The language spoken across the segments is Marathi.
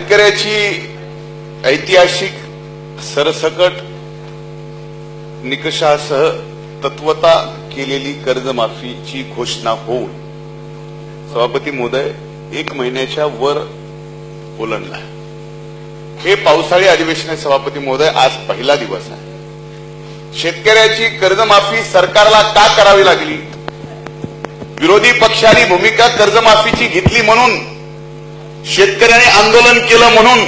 शेतकऱ्याची ऐतिहासिक सरसकट निकषासह तत्वता केलेली कर्जमाफीची घोषणा होऊन सभापती महोदय एक महिन्याच्या वर ओलंडला हे पावसाळी अधिवेशन आहे सभापती महोदय आज पहिला दिवस आहे. शेतकऱ्याची कर्जमाफी सरकारला का करावी लागली? विरोधी पक्षांनी भूमिका कर्जमाफीची घेतली म्हणून शेतकऱ्याने आंदोलन केलं म्हणून.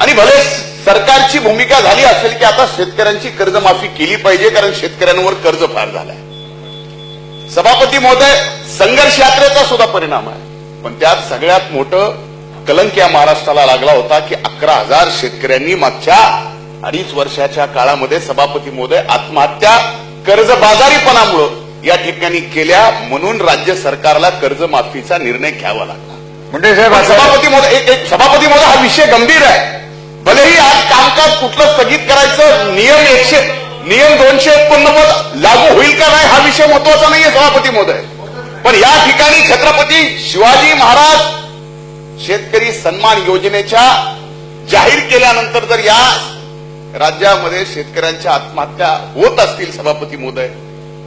आणि भले सरकारची भूमिका झाली असेल की आता शेतकऱ्यांची कर्जमाफी केली पाहिजे कारण शेतकऱ्यांवर कर्ज फार झालाय. सभापती महोदय संघर्ष यात्रेचा सुद्धा परिणाम आहे. पण त्यात सगळ्यात मोठं कलंक या महाराष्ट्राला लागला होता की अकरा हजार शेतकऱ्यांनी मागच्या अडीच वर्षाच्या काळामध्ये सभापती महोदय आत्महत्या कर्जबाजारीपणामुळं या ठिकाणी केल्या म्हणून राज्य सरकारला कर्जमाफीचा निर्णय घ्यावा लागला. म्हणजे साहेब सभापती महोदय एक सभापती महोदय हा विषय गंभीर आहे. भलेही आज कामकाज कुठलं स्थगित करायचं नियम एकशे नियम दोनशे एकोणनव्वद लागू होईल का नाही हा विषय महत्त्वाचा नाहीये सभापती महोदय. पण या ठिकाणी छत्रपती शिवाजी महाराज शेतकरी सन्मान योजनेच्या जाहीर केल्यानंतर जर या राज्यामध्ये शेतकऱ्यांच्या आत्महत्या होत असतील सभापती महोदय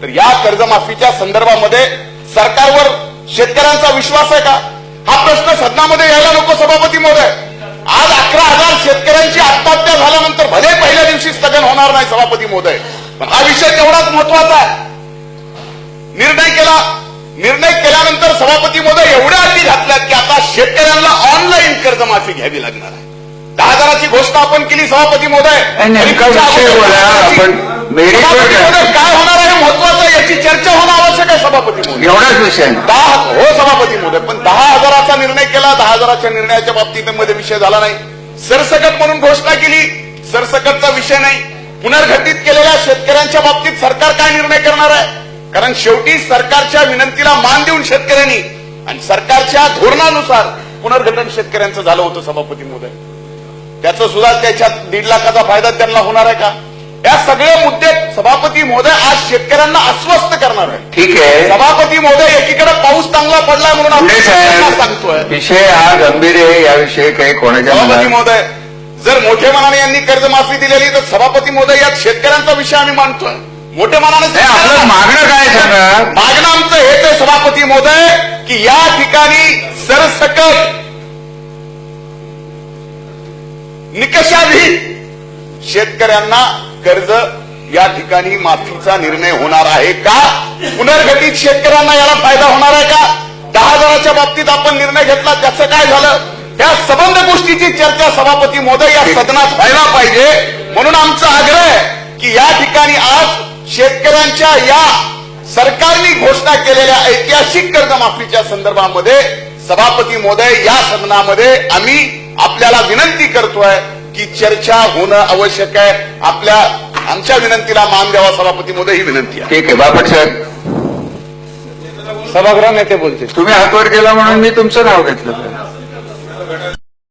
तर या कर्जमाफीच्या संदर्भामध्ये सरकारवर शेतकऱ्यांचा विश्वास आहे का? हा प्रश्न सदनामध्ये यायला नको सभापती महोदय. आज अकरा हजार शेतकऱ्यांची आत्महत्या झाल्यानंतर भले पहिल्या दिवशी स्थगन होणार नाही सभापती महोदय पण हा विषय तेवढाच महत्त्वाचा आहे. निर्णय केला निर्णय केल्यानंतर सभापती महोदय एवढ्या अटी घातल्यात की आता शेतकऱ्यांना ऑनलाईन कर्जमाफी घ्यावी लागणार आहे. दहा हजाराची घोषणा आपण केली सभापती महोदय. काय होणार आहे महत्वाचं याची चर्चा होणं आवश्यक आहे सभापती महोदय. एवढाच विषय. दहा हो सभापती महोदय पण दहा केला दहा हजाराच्या निर्णयाच्या बाबतीत मध्ये विषय झाला नाही. सरसकट म्हणून घोषणा केली. सरसकटचा विषय नाही. पुनर्घटित केलेल्या शेतकऱ्यांच्या बाबतीत सरकार काय निर्णय करणार आहे? कारण शेवटी सरकारच्या विनंतीला मान देऊन शेतकऱ्यांनी आणि सरकारच्या धोरणानुसार पुनर्घटन शेतकऱ्यांचं झालं होतं सभापती महोदय त्याचं सुद्धा त्याच्यात दीड लाखाचा फायदा त्यांना होणार आहे का? या सगळे मुद्दे सभापती महोदय आज शेतकऱ्यांना अस्वस्थ करणार आहे ठीक आहे. सभापती महोदय एकीकडे पाऊस चांगला पडलाय म्हणून आपण सांगतोय. विषय हा गंभीर आहे याविषयी काही कोणाच्या सभापती महोदय जर मोठे मनाने यांनी कर्जमाफी दिलेली तर सभापती महोदय यात शेतकऱ्यांचा विषय आम्ही मांडतोय. मोठे मनाने मागणं काय सांगा? मागणं आमचं हेच आहे सभापती महोदय की या ठिकाणी सरसकट निकषाधीन शेतकऱ्यांना कर्ज या ठिकाणी माफीचा निर्णय होणार आहे का? पुनर्गठित शेतकऱ्यांना याला फायदा होणार आहे का? दहा हजाराच्या बाबतीत आपण निर्णय घेतला त्याचं काय झालं? या संबंध गोष्टीची चर्चा सभापती महोदय या सदनात व्हायला पाहिजे. म्हणून आमचा आग्रह आहे की या ठिकाणी आज शेतकऱ्यांच्या या सरकारने घोषणा केलेल्या ऐतिहासिक कर्जमाफीच्या संदर्भामध्ये सभापती मोदय या सदनामध्ये आम्ही आपल्याला विनंती करतोय की चर्चा होणं आवश्यक आहे. आपल्या आमच्या विनंतीला मान द्यावा सभापती महोदय ही विनंती आहे. ठीक आहे बापट साहेब. सभागृह नेते बोलते तुम्ही हातवर केला म्हणून मी तुमचं नाव घेतलं.